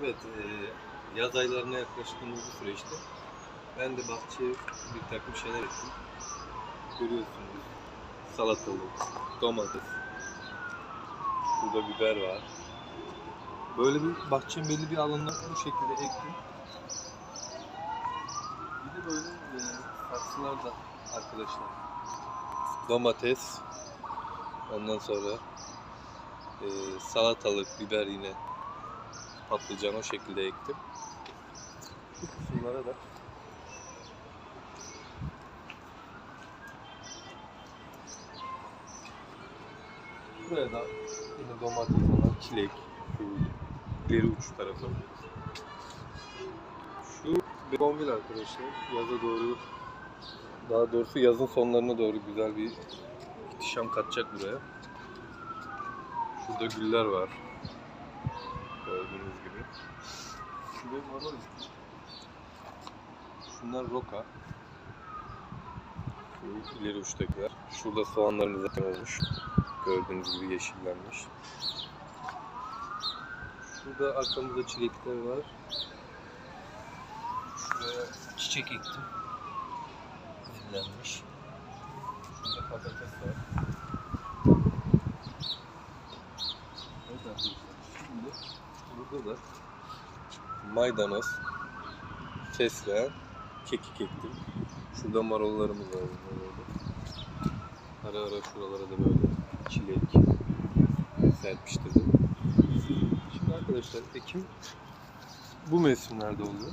Evet, e, yaz aylarına yaklaştığımız bu süreçte ben de bahçeye bir takım şeyler ektim. Görüyorsunuz salatalık, domates, burada biber var. Böyle bir bahçenin belli bir alanına bu şekilde ektim. Bir de böyle e, saksılar da arkadaşlar. Domates, ondan sonra e, salatalık, biber yine patlıcan o şekilde ektim. Bu kısımlara da Buraya da yine domates falan, çilek, ileri uç tarafı. Şu begonvil arkadaşlar yaza doğru daha doğrusu yazın sonlarına doğru güzel bir ihtişam katacak buraya. Şurada güller var. Gördüğünüz gibi. Şurada marul. Şunlar roka. Şu ileri uçtakiler. Şurada soğanlarımız zaten olmuş. Gördüğünüz gibi yeşillenmiş. Şurada arkamızda çilekler var. Şuraya çiçek ektim. Dinlenmiş. Şurada patates var. Evet arkadaşlar. Şimdi burada da maydanoz, fesleğen, kekik ektim. Şurada marullarımız var. Ara ara şuralara da böyle çilek serpiştirdim. Şimdi arkadaşlar ekim bu mevsimlerde oluyor.